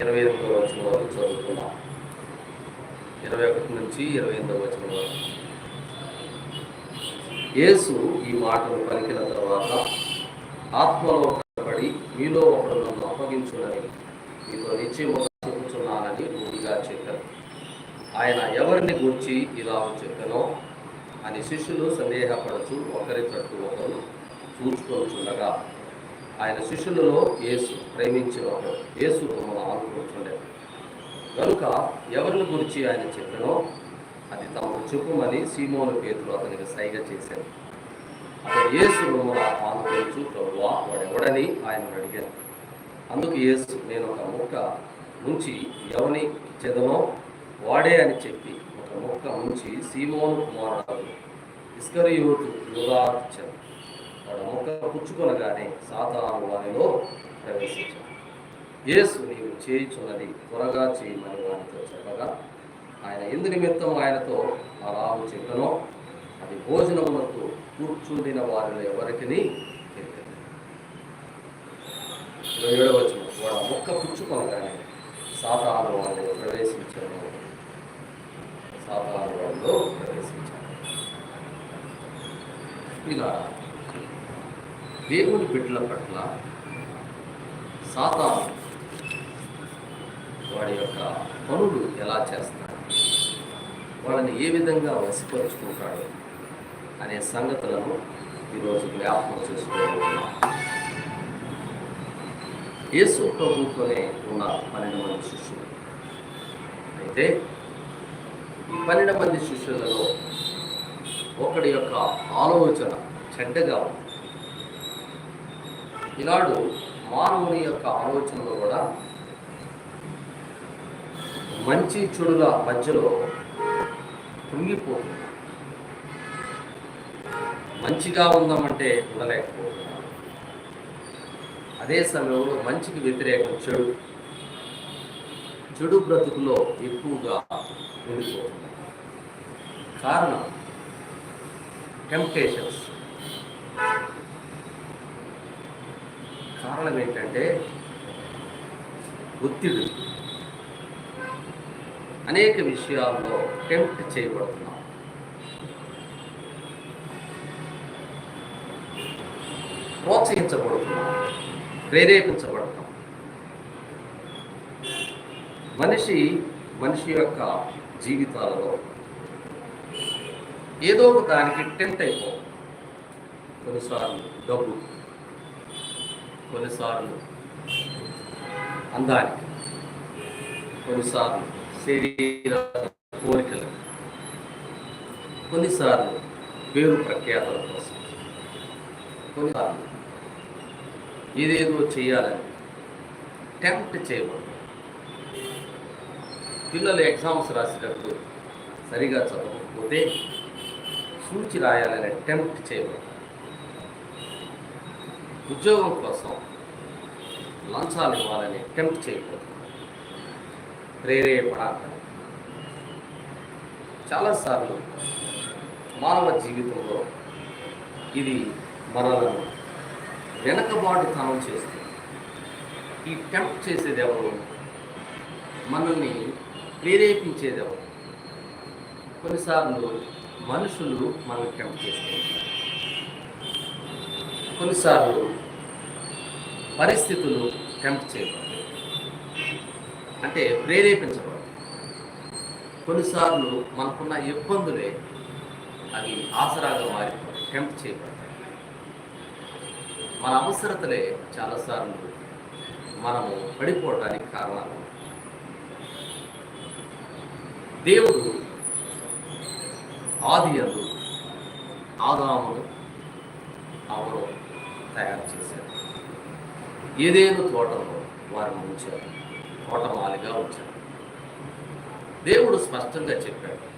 ఇరవై ఎనిమిదవ వచనం వరకు చదువుకున్నాం ఇరవై ఒకటి నుంచి ఇరవై ఎనిమిదవ వచనం వరకు యేసు ఈ మాటలు పలికిన తర్వాత ఆత్మలో పడి మీలో ఒకరు నన్ను అప్పగించునని మీతో నిశ్చయముగా చెబుతున్నానని రూఢిగా చెప్పారు ఆయన ఎవరిని గూర్చి ఇలా చెప్పానో అని శిష్యులు సందేహపడచ్చు ఒకరి తట్టు ఒకరు చూచుకొనుచుండగా ఆయన శిష్యులలో యేసు ప్రేమించేవాడు యేసు మనం అనుకుంటుండే కనుక ఎవరిని గురించి ఆయన చెప్పానో అది తమకు చెప్పుమని సీమోను పేతులు అతనికి సైగ చేశారు అతను యేసు రొమ్మను ఆనుకోవచ్చు ప్రభువా వాడెవడని ఆయన అడిగారు అందుకు యేసు నేను ఒక ముక్క నుంచి ఎవని చెదనో వాడే అని చెప్పి ఒక ముక్క నుంచి సీమోను కుమారుడు ఇస్కరియోతు యుగా ఇచ్చాను వాడు మొక్క పుచ్చుకొనగానే సాతాను వారిలో ప్రవేశించాడు. యేసు నీవు చేయించున్నది త్వరగా చేయమని వారితో చెప్పగా ఆయన ఎందు నిమిత్తం ఆయనతో ఆ రావు చెప్పనో అది భోజనములకు కూర్చుండిన వారిలో ఎవరికి ఏడవచ్చు వాడు ఆ మొక్క పుచ్చుకొనగానే సాతాను వారిలో ప్రవేశించాను సాతాను వారిలో ప్రవేశించాడు. ఇలా దేవుని బిడ్డల పట్ల సాతాను వాడి యొక్క పనులు ఎలా చేస్తాడు? వాళ్ళని ఏ విధంగా వసిపరుచుకుంటాడు అనే సంగతులను ఈరోజు జ్ఞాపకం చేసుకోవాలి యేసు ప్రభుత్వమే ఉన్న పన్నెండు మంది శిష్యులు. అయితే ఈ పన్నెండు మంది శిష్యులలో ఒకడి యొక్క ఆలోచన చెడ్డగా ఉంది. ఈనాడు మానవుని యొక్క ఆలోచనలో కూడా మంచి చెడుల మధ్యలో కుంగిపోతుంది. మంచిగా ఉందామంటే ఉండలేకపోతున్నాం. అదే సమయంలో మంచికి వ్యతిరేకం చెడు. చెడు బ్రతుకులో ఎక్కువగా ఉండిపోతుంది. కారణం టెంప్టేషన్స్. కారణం ఏంటంటే ఒత్తిడి అనేక విషయాల్లో టెంప్ట్ చేయబడుతున్నాం. ప్రోత్సహించబడుతున్నాం. ప్రేరేపించబడతాం మనిషి మనిషి యొక్క జీవితాలలో ఏదో ఒక దానికి టెంప్ట్ అయిపో కొన్నిసార్లు డబ్బు. కొన్నిసార్లు అందానికి కొన్నిసార్లు శరీర కోరికలు కొన్నిసార్లు పేరు ప్రఖ్యాతల కోసం కొన్నిసార్లు ఏదేదో చేయాలని టెంప్ట్ చేయబడదు పిల్లలు ఎగ్జామ్స్ రాసేటప్పుడు సరిగా చదవకపోతే సూచి రాయాలని టెంప్ట్ చేయబడదు ఉద్యోగం కోసం లంచాలు ఇవ్వాలని అటెంప్ట్ చేయకూడదు ప్రేరేపడాలి చాలాసార్లు మానవ జీవితంలో ఇది మనలను వెనకబాటుతనం చేస్తుంది. ఈ టెంప్ట్ చేసేదెవరు? మనల్ని ప్రేరేపించేదెవరు? కొన్నిసార్లు మనుషులు మనల్ని టెంప్ట్ చేస్తారు కొన్నిసార్లు పరిస్థితులు టెంప్ట్ చేయబడతాయి. అంటే ప్రేరేపించబడదు కొన్నిసార్లు మనకున్న ఇబ్బందులే అవి ఆసరాగా మారి టెంప్ట్ చేయబడతాయి. మన అవసరతలే చాలాసార్లు మనము పడిపోవడానికి కారణాలు. దేవుడు ఆది అందు ఆదామును తయారు చేశారు ఏదేను తోటలో వారిని ఉంచారు. తోటమాలిగా ఉంచారు. దేవుడు స్పష్టంగా చెప్పాడు.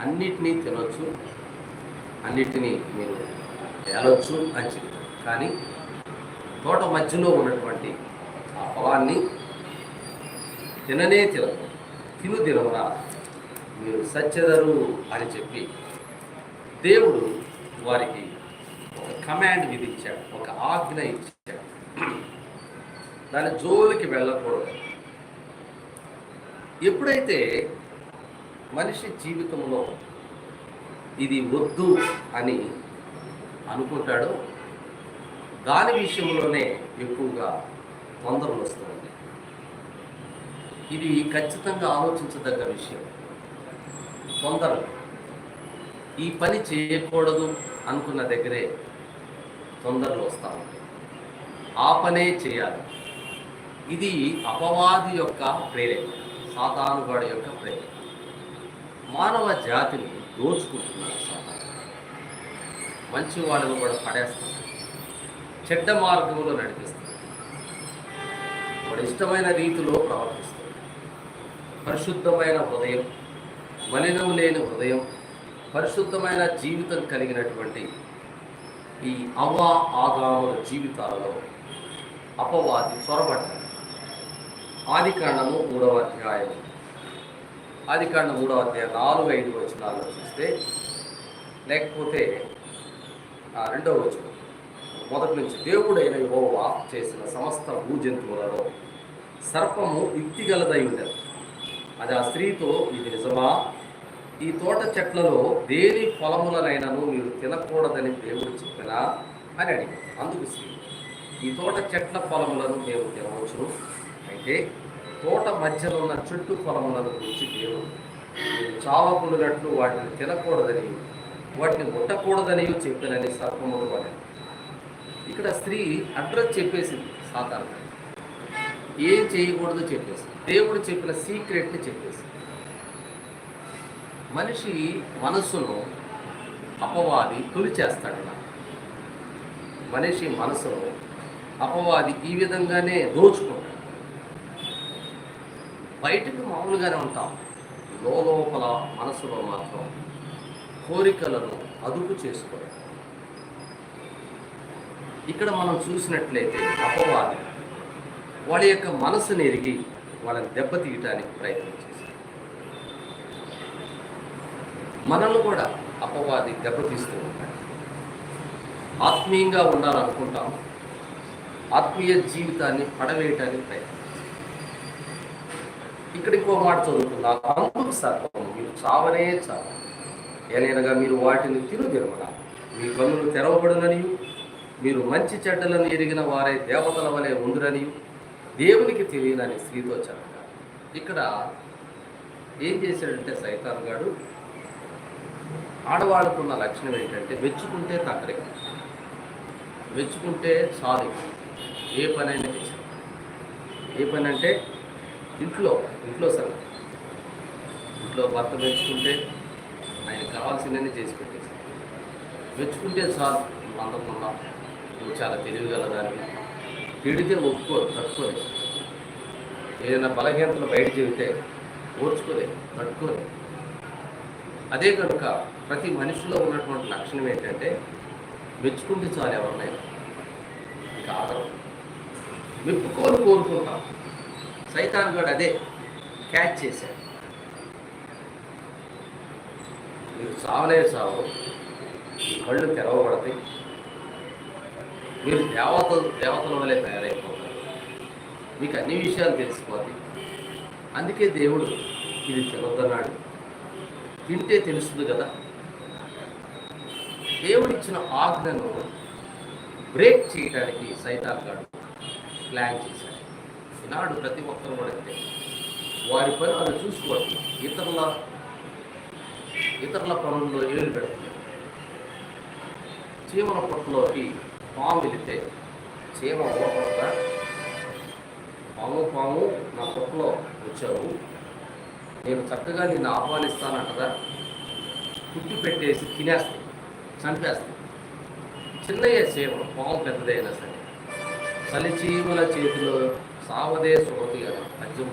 అన్నిటినీ తినొచ్చు అన్నిటినీ మీరు తేలొచ్చు అని చెప్పారు కానీ తోట మధ్యలో ఉన్నటువంటి ఆ పొలాన్ని తిననే తినదు తిను తినవునా మీరు సత్యదరు అని చెప్పి దేవుడు వారికి ఒక కమాండ్ విధించాడు. ఆజ్ఞ ఇచ్చాడు. దాని జోలికి వెళ్ళకూడదు. ఎప్పుడైతే మనిషి జీవితంలో ఇది వద్దు అని అనుకుంటాడో దాని విషయంలోనే ఎక్కువగా తొందరలు వస్తుంది ఇది ఖచ్చితంగా ఆలోచించదగ్గ విషయం. తొందరలు. ఈ పని చేయకూడదు అనుకున్న దగ్గరే తొందరలో వస్తా ఉంటాయి ఆ పనే చేయాలి. ఇది అపవాది యొక్క ప్రేరేపణ సాతానుగాడు యొక్క ప్రేరేపణ మానవ జాతిని దోచుకుంటున్నారు సాతాను. మంచి వాళ్ళను కూడా పడేస్తున్నారు చెడ్డ మార్గంలో నడిపిస్తారు. వాడు ఇష్టమైన రీతిలో ప్రవర్తిస్తారు పరిశుద్ధమైన హృదయం మలినం లేని హృదయం పరిశుద్ధమైన జీవితం కలిగినటువంటి ఈ అవ్వ ఆదాముల జీవితాలలో అపవాది చొరబడ్డాడు. ఆది కాండము మూడవ అధ్యాయం ఆది కాండం మూడవ అధ్యాయం నాలుగు ఐదు వచనాల్లో చూస్తే లేకపోతే ఆ, రెండవ వచనం. మొదటి నుంచి దేవుడైన యెహోవా చేసిన సమస్త భూజంతువులలో సర్పము యుక్తిగలదై ఉండదు అది ఆ స్త్రీతో ఇది నిజమా? ఈ తోట చెట్లలో దేని ఫలములనైనను మీరు తినకూడదని దేవుడు చెప్పినా అని అడిగాడు. అందుకు స్త్రీ ఈ తోట చెట్ల ఫలములను మేము తినవచ్చును. అయితే తోట మధ్యలో ఉన్న చెట్టు ఫలములను గురించి దేవుడు చావకుండినట్లు వాటిని తినకూడదని వాటిని ముట్టకూడదని చెప్పినని సర్పములు అని ఇక్కడ స్త్రీ అడ్రస్ చెప్పేసింది సాధారణంగా. ఏం చేయకూడదు చెప్పేసి దేవుడు చెప్పిన సీక్రెట్ని చెప్పేసి మనిషి మనస్సును అపవాది తొలిచేస్తాడు మనిషి మనసును అపవాది ఈ విధంగానే దోచుకుంటాడు. బయటకు మామూలుగానే ఉంటాం. లోపల మనసులో మాత్రం కోరికలను అదుపు చేసుకోవడం ఇక్కడ మనం చూసినట్లయితే అపవాది వాళ్ళ యొక్క మనసుని ఎరిగి వాళ్ళని దెబ్బతీయటానికి ప్రయత్నించారు మనల్ని కూడా అపవాది దెబ్బతీస్తూ ఉంటాడు. ఆత్మీయంగా ఉండాలనుకుంటాం. ఆత్మీయ జీవితాన్ని పడవేయటానికి ప్రయత్నం ఇక్కడ ఇంకో మాట చదువుతున్నా అందుకు సర్వం మీరు చావనే చావ ఏలైనగా మీరు వాటిని తిరుదిరమన మీ కన్నులు తెరవబడునని మీరు మంచి చెడ్డలను ఎరిగిన వారే దేవతల వలె ఉండురని దేవునికి తెలియనని స్త్రీతో చెప్పారు ఇక్కడ ఏం చేశాడంటే సైతాన్ గాడు ఆడవాళ్ళకున్న లక్షణం ఏంటంటే మెచ్చుకుంటే తగ్గరే మెచ్చుకుంటే చాలు ఏ పని అయినా చేశారు ఏ పని అంటే ఇంట్లో ఇంట్లో సరే ఇంట్లో భర్త మెచ్చుకుంటే ఆయన కావాల్సిందని చేసి పెట్టేసి మెచ్చుకుంటే చాలు నువ్వు అందకుండా నువ్వు చాలా తెలివిగలదాన్ని తిడితే ఒప్పుకో తట్టుకోలేదు. ఏదైనా బలహీనతలు బయట చెబితే ఓర్చుకోలేదు తట్టుకోలేదు. అదే కనుక ప్రతి మనిషిలో ఉన్నటువంటి లక్షణం ఏంటంటే మెచ్చుకుంటే చాలు ఎవరినైనా. ఇంకా ఆదరం మెప్పుకోని కోరుకుంటాం. సైతాన్ కూడా అదే క్యాచ్ చేశాడు. మీరు చావలే చావు మీ కళ్ళు తెరవబడతాయి. మీరు దేవత దేవతల వలె తయారైపోతారు. మీకు అన్ని విషయాలు తెలిసిపోతాయి. అందుకే దేవుడు ఇది తినొద్దన్నాడు. తింటే తెలుస్తుంది కదా. దేవుడిచ్చిన ఆజ్ఞను బ్రేక్ చేయడానికి సైతాన్ గాడు ప్లాన్ చేశాడు. ఈనాడు ప్రతి ఒక్కరు కూడా అంతే. వారి పని వాళ్ళు చూసుకోవాలి ఇతరుల ఇతరుల పనుల్లో ఏలు పెడుతుంది చీమల పొట్టలోకి పాము వెళితే చీమ ఓపడతా పాము పాము నా పొట్టలో వచ్చావు. నేను చక్కగా నిన్ను ఆహ్వానిస్తానంటదా? కుట్టి పెట్టేసి తినేస్తాను. చంపేస్తుంది చిన్నయ్య చీమలు పాము పెద్దదైనా సరే. చలి చీమల చేతిలో సావదే సుమతి కదా పద్యం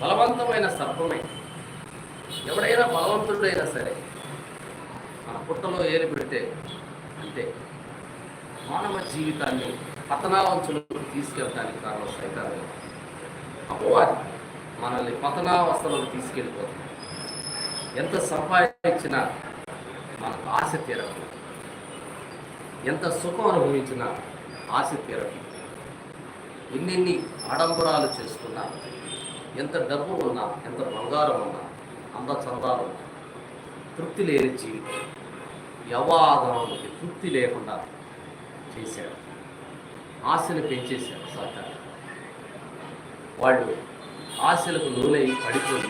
బలవంతమైన సర్పమే. ఎవడైనా బలవంతుడైనా సరే మన పుట్టలో ఏరి పెడితే అంతే. మానవ జీవితాన్ని పతనావంచులకు తీసుకెళ్ళడానికి కారణం సైతాన్ని అపవాది మనల్ని పతనావస్థలకు తీసుకెళ్ళిపోతుంది ఎంత సంపాదించినా మనకు ఆశ తీరదు ఎంత సుఖం అనుభవించినా ఆశ తీరదు ఎన్నెన్ని ఆడంబరాలు చేసుకున్నా ఎంత డబ్బు ఉన్నా ఎంత బంగారం ఉన్నా అంద చందాలు ఉన్నా తృప్తి లేని జీవితం యవాదానికి తృప్తి లేకుండా చేశాడు. ఆశలు పెంచేశాడు సాతాను వాళ్ళు ఆశలకు లోనై పడిపోయి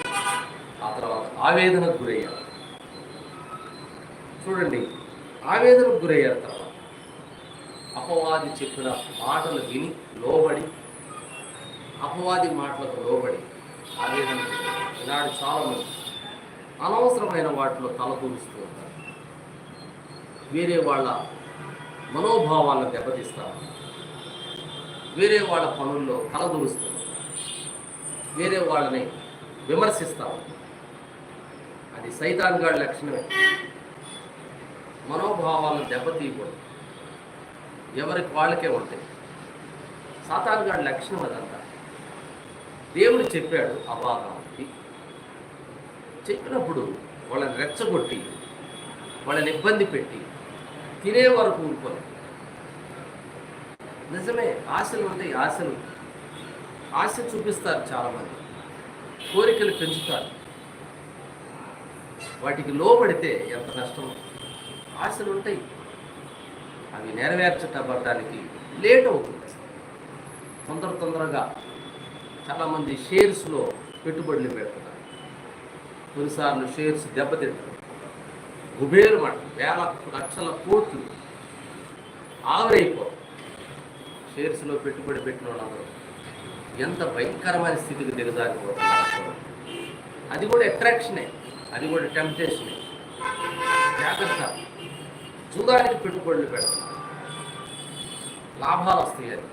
ఆ తర్వాత ఆవేదనకు గురయ్యారు. చూడండి ఆవేదనకు గురయ్యారు తర్వాత. అపవాది చెప్పిన మాటలు విని లోబడి అపవాది మాటలకు లోబడి ఆవేదన చెందారు. ఈనాడు అనవసరమైన వాటిలో తలదూరుస్తూ ఉంటారు. వేరే వాళ్ళ మనోభావాలను దెబ్బతీస్తారు వేరే వాళ్ళ పనుల్లో తలదూరుస్తారు వేరే వాళ్ళని విమర్శిస్తాం అది సైతాన్ గాడి లక్షణమే. మనోభావాలను దెబ్బతీయకూడదు. ఎవరికి వాళ్ళకే ఉంటాయి. సాతానుగాడి లక్షణం అదంతా. దేవుడు చెప్పాడు అబాధానికి చెప్పినప్పుడు వాళ్ళని రెచ్చగొట్టి వాళ్ళని ఇబ్బంది పెట్టి తినే వరకు ఊరుకొని నిజమే ఆశలు ఉంటాయి ఆశలు. ఆశ చూపిస్తారు చాలామంది. కోరికలు పెంచుతారు. వాటికి లోబడితే ఎంత నష్టం? ఆశలు ఉంటాయి. అవి నెరవేర్చబడడానికి లేట్ అవుతుంది. తొందర తొందరగా చాలామంది షేర్స్లో పెట్టుబడులు పెడుతున్నారు. కొన్నిసార్లు షేర్స్ దెబ్బతింటారు కుబేరు మాట వేల లక్షల కోట్లు ఆవిరైపో షేర్స్లో పెట్టుబడి పెట్టిన వాళ్ళందరూ ఎంత భయంకరమైన స్థితికి దిగజారిపోతున్నారు. అది కూడా అట్రాక్షనే అది కూడా టెంప్టేషనే. జాగ్రత్త. జూదానికి పెట్టుబడులు పెడుతున్నారు లాభాలు వస్తాయి అది.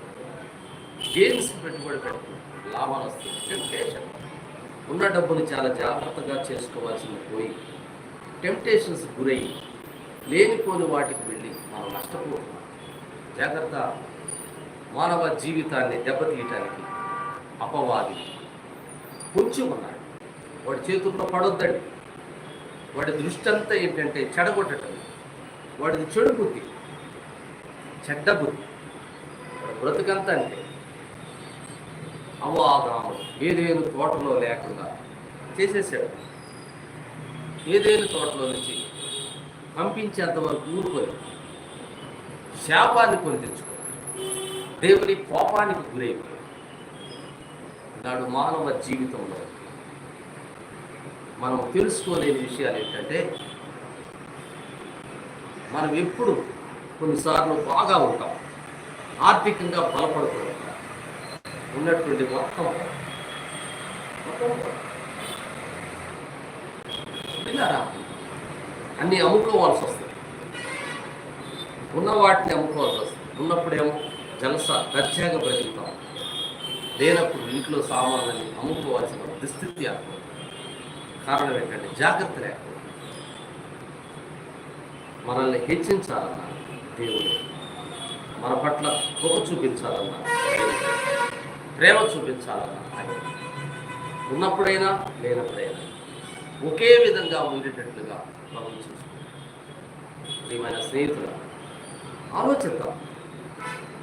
గేమ్స్ పెట్టుబడి పెడుతున్నారు లాభాలు వస్తాయి. టెంప్టేషన్ ఉన్న డబ్బుని చాలా జాగ్రత్తగా చేసుకోవాల్సింది పోయి టెంప్టేషన్స్ గురయ్యి లేనిపోని వాటికి వెళ్ళి మనం నష్టపోతున్నాం. జాగ్రత్త మానవ జీవితాన్ని దెబ్బతీయటానికి అపవాది కొంచెం ఉన్నాడు వాడి చేతుల్లో పడొద్దండి. వాడి దృష్టి అంతా ఏంటంటే చెడగొట్టడం వాడిది చెడు బుద్ధి చెడ్డ బుద్ధి. బ్రతుకంత అంటే అంటే అవాదాముడు ఏదేను తోటలో లేకుండా చేసేసాడు. ఏదేను తోటలో నుంచి పంపించేంత వరకు ఊరుకొని శాపాన్ని కొని తెచ్చుకో దేవుని కోపానికి గురైపోయి నాడు మానవ జీవితంలో మనం తెలుసుకోలేని విషయాలు ఏంటంటే మనం ఎప్పుడు కొన్నిసార్లు బాగా ఉంటాం. ఆర్థికంగా బలపడుతూ ఉంటాం. ఉన్నటువంటి మొత్తం మొత్తం అన్నీ అమ్ముకోవాల్సి వస్తుంది. ఉన్న వాటిని అమ్ముకోవాల్సి వస్తుంది. ఉన్నప్పుడేమో జలస దర్జాగా బ్రతుకుతాం లేనప్పుడు ఇంట్లో సామాన్లని అమ్ముకోవాల్సిన దుస్థితి ఏర్పడుతుంది. కారణం ఏంటంటే జాగ్రత్త లేకపోతే మనల్ని హెచ్చించాలన్న దేవుడు. మన పట్ల కోప చూపించాలన్న ప్రేమ చూపించాలన్న ఆయన. ఉన్నప్పుడైనా లేనప్పుడైనా ఒకే విధంగా ఉండేటట్లుగా మనం చూసుకుంటాం ప్రియమైన స్నేహితుల ఆలోచిద్దాం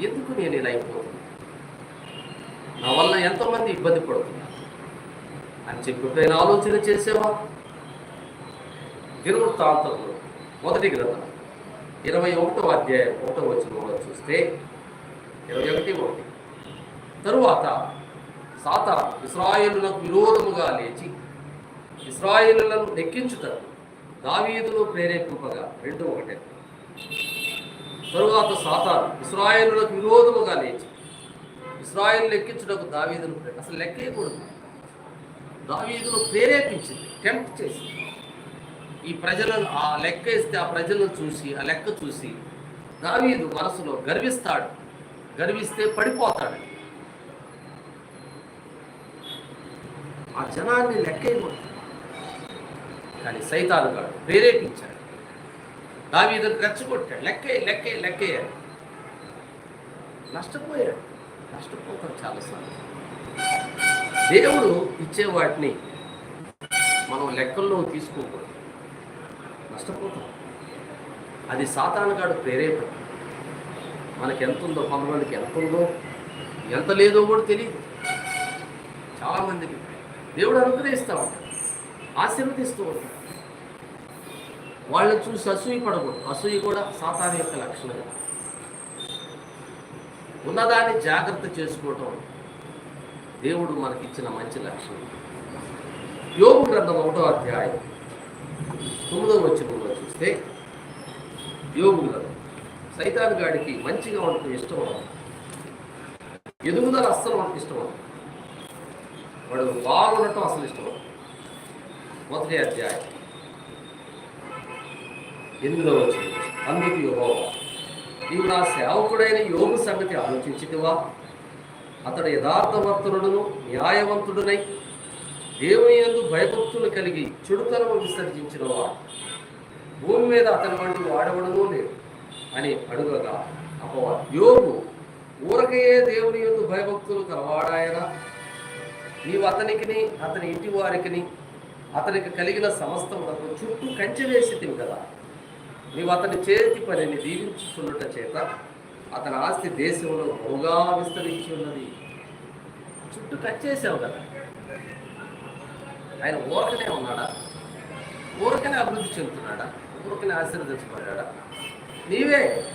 ఎందుకు నేను ఇలా అయిపోతున్నాను నా వల్ల ఎంతోమంది ఇబ్బంది పడుతున్నారు? అని చెప్పి ఎప్పుడైనా ఆలోచన చేసేవా? దినవృత్తాంతంలో మొదటి గ్రంథం. ఇరవై ఒకటో అధ్యాయం ఒకటో వచ్చిన చూస్తే ఇరవై ఒకటి ఒకటి. తరువాత సాతా ఇస్రాయేలులకు విరోధముగా లేచి ఇస్రాయిలను లెక్కించుటకు దావీదులో ప్రేరేపింపగా రెండు ఒకటే. తరువాత సాతాను ఇస్రాయేలులకు విరోధముగా లేచి ఇస్రాయిల్ లెక్కించుటకు దావీదును అసలు లెక్కేయకూడదు దావీదును ప్రేరేపించింది టెంప్ట్ చేసింది. ఈ ప్రజలను ఆ లెక్క ఇస్తే ఆ ప్రజలను చూసి ఆ లెక్క చూసి దావీదు మనసులో గర్విస్తాడు. గర్విస్తే పడిపోతాడు. ఆ జనాన్ని లెక్కేయకూడదు కానీ సైతాను గారు ప్రేరేపించాడు. దావీదును రెచ్చగొట్టాడు. లెక్కే లెక్కే లెక్కేయాలి నష్టపోయాడు. నష్టపోతాడు చాలాసార్లు దేవుడు ఇచ్చే వాటిని మనం లెక్కల్లో తీసుకోకూడదు. నష్టపోతాం. అది సాతానగాడు ప్రేరేపణ. మనకి ఎంత ఉందో పనులకి ఎంత ఉందో ఎంత లేదో కూడా తెలియదు చాలామందికి దేవుడు అనుగ్రహిస్తూ ఉంటాడు. ఆశీర్వదిస్తూ ఉంటాడు. వాళ్ళని చూసి అసూయ పడకూడదు. అసూయ కూడా సాతాన్ యొక్క లక్షణం ఉన్నదాన్ని జాగ్రత్త చేసుకోవటం దేవుడు మనకిచ్చిన మంచి లక్షణం. యోగు గ్రంథం ఒకటో అధ్యాయం. తొమ్మిదో వచ్చినంలో చూస్తే యోగు సైతాన్ గాడికి మంచిగా ఉండటం ఇష్టం ఎదుగుదల అస్సలు మనకు ఇష్టం వాడు వారు ఉండటం అసలు ఇష్టం మొదటి అధ్యాయం. ఎనిమిదవ వచ్చిన అందుకు యెహోవా నీవు నా సేవకుడైన యోగు సంగతి ఆలోచించితివా? అతడు యథార్థవర్తనుడును న్యాయవంతుడునై దేవుని యందు భయభక్తులు కలిగి చెడుతనము విసర్జించిన వాడు. భూమి మీద అతని వంటి వాడవడము లేడు అని అడుగగా అపవా యోగు ఊరకయే దేవుని యందు భయభక్తులు కలవాడాయనా? నీవు అతనికిని అతని ఇంటి వారికిని అతనికి కలిగిన సమస్తములకు చుట్టూ కంచె వేసి తిని కదా. నీవు అతని చేతి పనిని దీవించుకున్నట చేత అతని ఆస్తి దేశంలో బహుగా విస్తరించి ఉన్నది. చుట్టూ కచ్చేసావు కదా. ఆయన ఊరకనే ఉన్నాడా? ఊరకనే అభివృద్ధి చెందుతున్నాడా? ఊరకనే ఆశీర్వదించబడ్డా నీవే.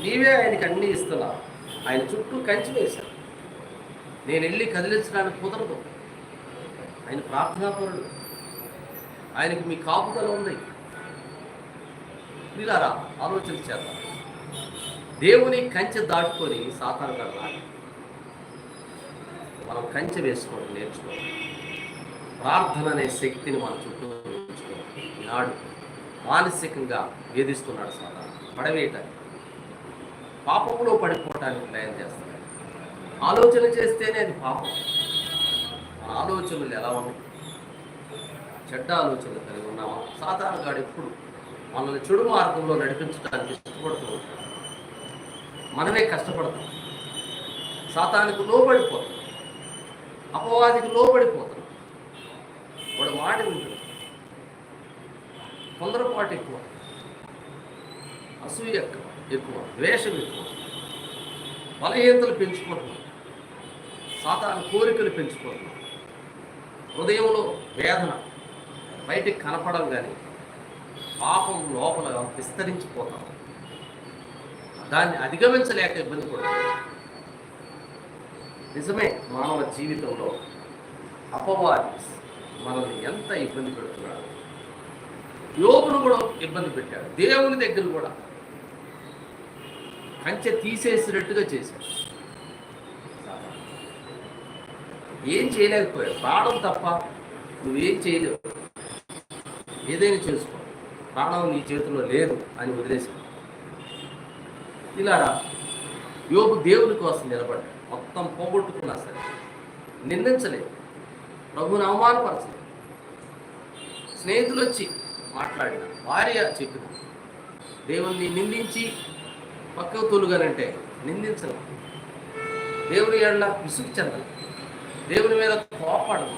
నీవే ఆయనకి అన్నీ ఇస్తున్నా. ఆయన చుట్టూ కంచి వేశాను నేను వెళ్ళి కదిలించడానికి కుదరదు. ఆయన ప్రార్థనాపరుడు. ఆయనకి మీ కాపుదల ఉంది. మీలారా ఆలోచన చేద్దాం. దేవుని కంచె దాటుకొని సాతాను రాలి మనం కంచె వేసుకోవడం నేర్చుకోవాలి. ప్రార్థన అనే శక్తిని మన చుట్టూ ఉంచుకోవాలి. ఈనాడు మానసికంగా వేధిస్తున్నాడు సాధారణ పడవేయటానికి పాపంలో పడిపోవటానికి ప్రయత్నం చేస్తున్నాడు ఆలోచన చేస్తేనే అది పాపం. మన ఆలోచనలు ఎలా ఉన్నాయి? చెడ్డ ఆలోచనలు కలిగి ఉన్నామా? సాధారణగాడు ఎప్పుడు మనల్ని చెడు మార్గంలో నడిపించడానికి ఇష్టపడుతూ ఉంటాడు. మనమే కష్టపడతాం. సాతానికి లోబడిపోతాం. అపవాదికి లోబడిపోతాం. వాడు మాట ఉంటాడు. తొందరపాటు ఎక్కువ. అసూయ ఎక్కువ ఎక్కువ ద్వేషం ఎక్కువ. బలహీనతలు పెంచుకుంటున్నాం సాధారణ కోరికలు పెంచుకుంటున్నాం హృదయంలో వేదన. బయటికి కనపడం కానీ పాపం లోపల విస్తరించిపోతాం. దాన్ని అధిగమించలేక ఇబ్బంది పడుతుంది నిజమే మానవ జీవితంలో అపవాది మనల్ని ఎంత ఇబ్బంది పెడుతున్నాడు. యోగును కూడా ఇబ్బంది పెట్టాడు. దేవుని దగ్గర కూడా కంచె తీసేసినట్టుగా చేశాడు. ఏం చేయలేకపోయాడు. ప్రాణం తప్ప నువ్వేం చేయలేవు. ఏదైనా చేసుకో. ప్రాణం నీ చేతిలో లేదు అని వదిలేసి ఇలా యోగు దేవుని కోసం నిలబడ్డాడు. మొత్తం పోగొట్టుకున్నా సరే నిందించలేదు. ప్రభుని అవమానపరచలేదు స్నేహితులు వచ్చి మాట్లాడిన భార్య చెప్పిన దేవుణ్ణి నిందించి పక్కకు తొలుగానంటే నిందించలేదు దేవుని ఏళ్ళ విసుగు చెందదు దేవుని మీద కోపడదు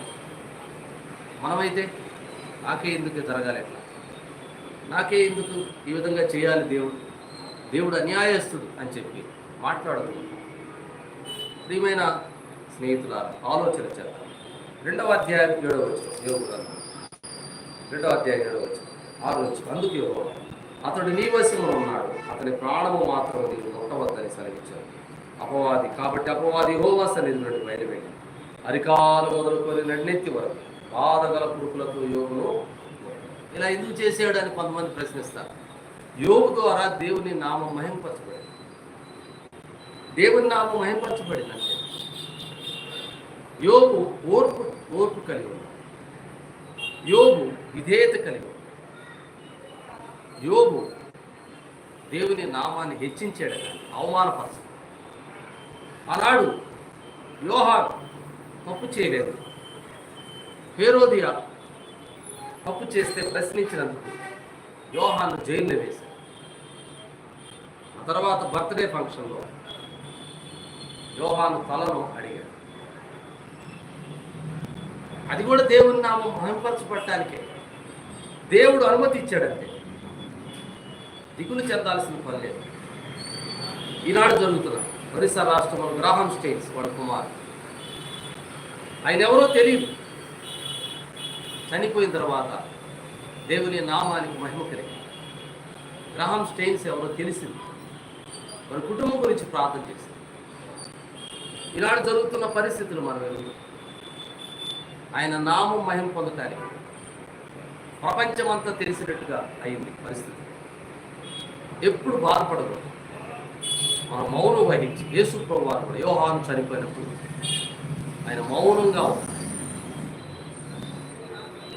మనమైతే నాకే ఎందుకు జరగాలి ఎట్లా నాకే ఎందుకు ఈ విధంగా చేయాలి దేవుడు? దేవుడు అన్యాయస్తుడు అని చెప్పి మాట్లాడదు. ప్రియమైన స్నేహితుల ఆలోచన చేద్దాం. రెండవ అధ్యాయం ఏడవ వచ్చిన యోగు రెండవ అధ్యాయం ఏడవ వచ్చిన ఆరు వచ్చి అందుకు యోగం అతడు నీ వశంలో ఉన్నాడు. అతని ప్రాణము మాత్రం నీవు ముట్టవద్దని సెలవిచ్చాడు. అపవాది కాబట్టి అపవాది హోమ సన్నిధి నుండి అరికాలు మొదలుకొని నడినెత్తి వరకు బాధగల పురుకులతో యోగులు ఇలా ఎందుకు చేసాడు అని కొంతమంది ప్రశ్నిస్తారు. యోగు ద్వారా దేవుని నామం మహింపరచబడింది. దేవుని నామం మహిమపరచబడిందంటే యోగు ఓర్పు ఓర్పు కలిగి ఉన్నాడు. యోగు విధేయత కలిగి ఉన్నాడు. యోగు దేవుని నామాన్ని హెచ్చించాడు అవమానపరచు అవమానపరచడు. ఆనాడు యోహాను తప్పు చేయలేదు. హేరోదియా తప్పు చేస్తే ప్రశ్నించినందుకు యోహాను జైల్లో వేశారు ఆ తర్వాత బర్త్డే ఫంక్షన్లో యోహాను తలను అడిగాడు. అది కూడా దేవుని నామం మహింపరచబడటానికే. దేవుడు అనుమతి ఇచ్చాడంటే దిగులు చెందాల్సిన పని లేదు. ఈనాడు జరుగుతున్న ఒరిస్సా రాష్ట్రంలో గ్రాహం స్టేట్స్ వాడు కుమార్ ఆయన ఎవరో తెలియదు. చనిపోయిన తర్వాత దేవుని నామానికి మహిమ కలిగి గ్రహం స్టెయిన్స్ ఎవరో తెలిసింది. వారి కుటుంబం గురించి ప్రార్థన చేసింది. ఈనాడు జరుగుతున్న పరిస్థితులు మనం ఆయన నామం మహిమ పొందటానికి. ప్రపంచమంతా తెలిసినట్టుగా అయింది పరిస్థితి. ఎప్పుడు బాధపడదు. మన మౌనం వహించి యేసు ప్రభు వారు కూడా యోహాను చనిపోయినప్పుడు ఆయన మౌనంగా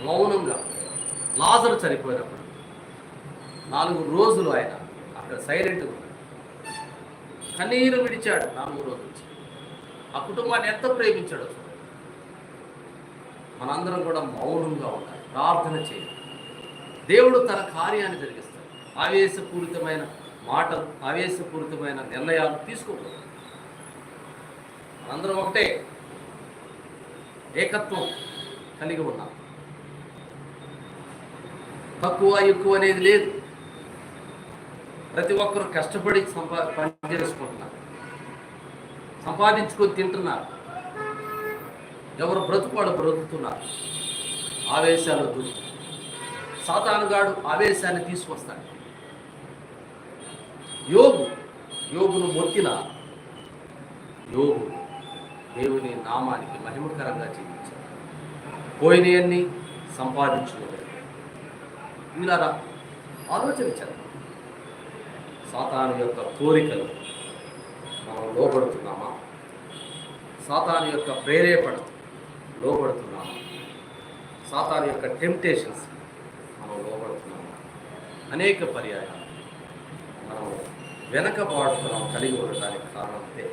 మౌనంగా లాజరు చనిపోయినప్పుడు నాలుగు రోజులు ఆయన అక్కడ సైలెంట్గా కన్నీరు విడిచాడు నాలుగు రోజులు. నుంచి. ఆ కుటుంబాన్ని ఎంత ప్రేమించాడో చూడండి. మనందరం కూడా మౌనంగా ఉండాలి ప్రార్థన చేయాలి. దేవుడు తన కార్యాన్ని జరిగిస్తాడు. ఆవేశపూరితమైన మాటలు ఆవేశపూరితమైన నిర్ణయాలు తీసుకోకూడదు. మనందరం ఒకటే ఏకత్వం కలిగి ఉన్నాం తక్కువ ఎక్కువ అనేది లేదు. ప్రతి ఒక్కరు కష్టపడి సంపా పని చేసుకుంటున్నారు. సంపాదించుకొని తింటున్నారు. ఎవరు బ్రతుకువాడు బ్రతుకుతున్నారు. ఆవేశాలు వద్దు. సాతానుగాడు ఆవేశాన్ని తీసుకొస్తాడు. యోగు యోగును మొత్తిన యోగు దేవుని నామానికి మహిమకరంగా జీవించాడు. పోయినవన్నీ సంపాదించుకోలేదు. వీళ్ళరా ఆలోచించారు సాతాను యొక్క కోరికలు లోబడుతున్నామా? లోపడుతున్నామా సాతాను యొక్క ప్రేరేపణ లోపడుతున్నామా సాతాను యొక్క టెంప్టేషన్స్ మనం లోబడుతున్నామా? అనేక పర్యాయాలు మనం వెనకబాటుతనం కలిగి ఉండడానికి కారణం అంతే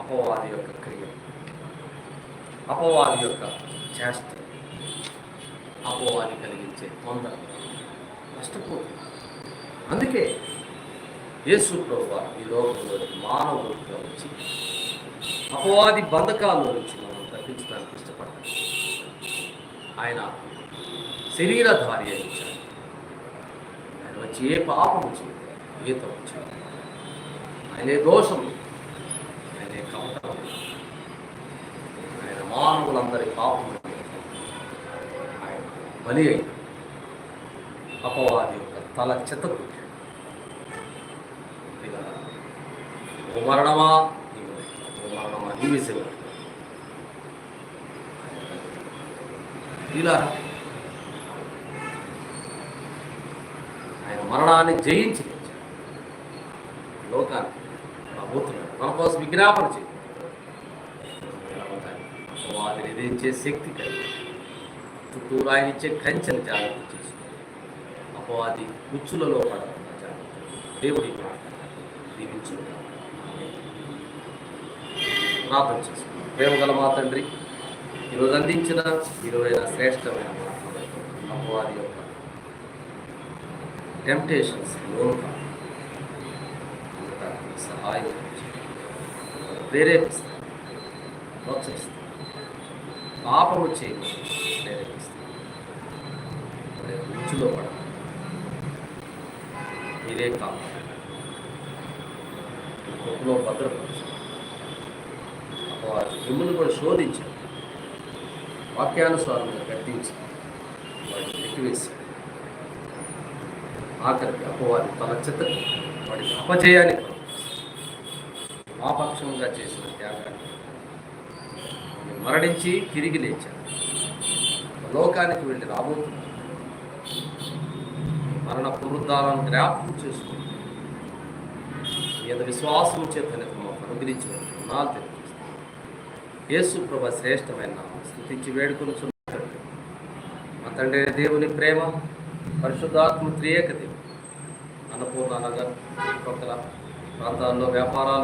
అపవాది యొక్క క్రియ అపవాది యొక్క చేష్ట అపవాది కలిగించే తొందర నష్టపోతుంది అందుకే యేసు ప్రభు ఈ లోకంలో మానవుడిగా వచ్చి అపవాది బంధకాల్లో నుంచి మనం తప్పించడానికి ఇష్టపడ్డాడు ఆయన శరీరధారి అయి ఆయన వచ్చి ఏ పాపము చేయలేదు ఈత వచ్చాడు ఆయనే దోషం ఆయన ఏ కవటం ఆయన మానవులందరి పాపం ఆయన బలి అయిన అపవాది యొక్క తల చెత్త కొట్టాడు ఇక ఓ మరణమా నీవు ఓ శివ ఇలా ఆయన మరణాన్ని జయించి లోకాన్ని ప్రభుత్వం మన కోసం విజ్ఞాపన చేయాలి వారిని ఎదిరించే శక్తి కలిగి చుట్టూరు ఆయన ఇచ్చే కంచెని జాగ్రత్త చేసుకోవాలి అపవాది ఉచ్చులలో పడకుండా జాగ్రత్త దేవుడి మాట దీవించు ప్రార్థన చేసుకున్నాం ప్రేమగల మా తండ్రి ఈరోజు అందించిన విలువైన శ్రేష్టమైన అమ్మవారి యొక్క టెంప్టేషన్స్ లోను సహాయం ప్రేరేపిస్తాం ప్రోత్సహిస్తాం పాపము చేయమని ప్రేరేపిస్తాం మరి ఉచ్చులో పడ మీరే కాపాడు కొప్పులో భద్రపరచు వారి మిమ్మల్ని కూడా శోధించారు వాక్యానుసారంగా కట్టించి వాడిని నెట్టివేసి ఆఖరికి అపవాది తన చెత్త వాడికి అపజయానికి మా పక్షంగా చేసిన త్యాగాన్ని మరణించి తిరిగి లేచారు లోకానికి వెళ్ళి రాబోతున్నారు మరణ పునరుద్ధాలను జ్ఞాపకం చేసుకుంటుంది మీద విశ్వాసం చేత మాకు అనుగ్రహించిన నాలు యేసు ప్రభ శ్రేష్టమైన స్థుతించి వేడుకొని మా తండ్రి దేవుని ప్రేమ పరిశుద్ధాత్మ త్రియేక దేవుడు. అన్నపూర్ణ నగర్ చుట్టుపక్కల ప్రాంతాల్లో వ్యాపారాలు